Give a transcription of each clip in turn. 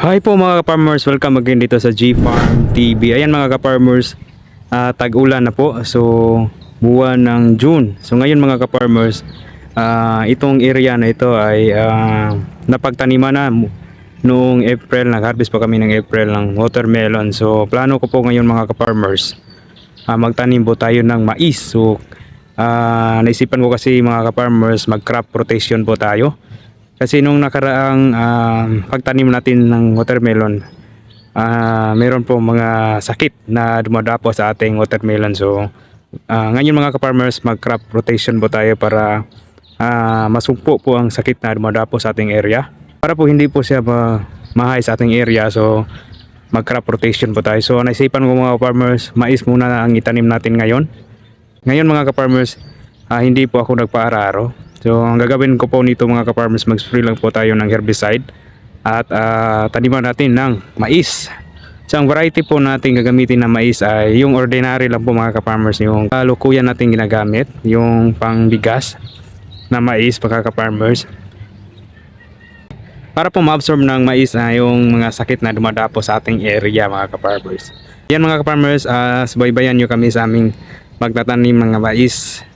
Hi po mga ka-farmers, welcome again dito sa G-Farm TV. Ayan mga ka-farmers, ah, tag-ulan na po. So, buwan ng June. So ngayon mga ka-farmers, ah, itong area na ito ay ah, napagtaniman na noong April. Nag-harvest pa kami ng April ng watermelon. So, plano ko po ngayon mga ka-farmers, ah, magtanim po tayo ng mais. So, ah, naisipan ko kasi mga ka-farmers, mag-crop rotation po tayo. Kasi nung nakaraang ah, pagtanim natin ng watermelon, ah meron po mga sakit na dumadapo sa ating watermelon. So, ah, ngayon mga ka-farmers, mag-crop rotation po tayo para ah, masugpo po ang sakit na dumadapo sa ating area. Para po hindi po siya ma mahay sa ating area. So, mag-crop rotation po tayo. So, naisipan ko mga farmers, mais muna ang itanim natin ngayon. Ngayon mga ka-farmers, ah, hindi po ako nagpa-araro. So ang gagawin ko po nito mga ka-farmers, mag-spray lang po tayo ng herbicide at ah, taniman natin ng mais. So ang variety po natin gagamitin na mais ay yung ordinary lang po mga ka-farmers, yung kalukuyan natin ginagamit, yung pangbigas na mais mga ka-farmers. Para po ma-absorb ng mais na yung mga sakit na dumadapo sa ating area mga ka-farmers. Yan mga ka-farmers, uh, subaybayan nyo kami sa aming magtatanim ng mais.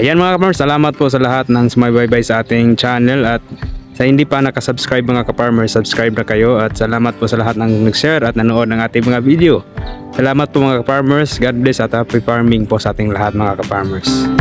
Ayan mga ka-farmers, salamat po sa lahat ng sumaybay sa ating channel at sa hindi pa nakasubscribe mga ka-farmers, subscribe na kayo at salamat po sa lahat ng nag-share at nanood ng ating mga video. Salamat po mga ka-farmers, God bless at happy farming po sa ating lahat mga ka-farmers.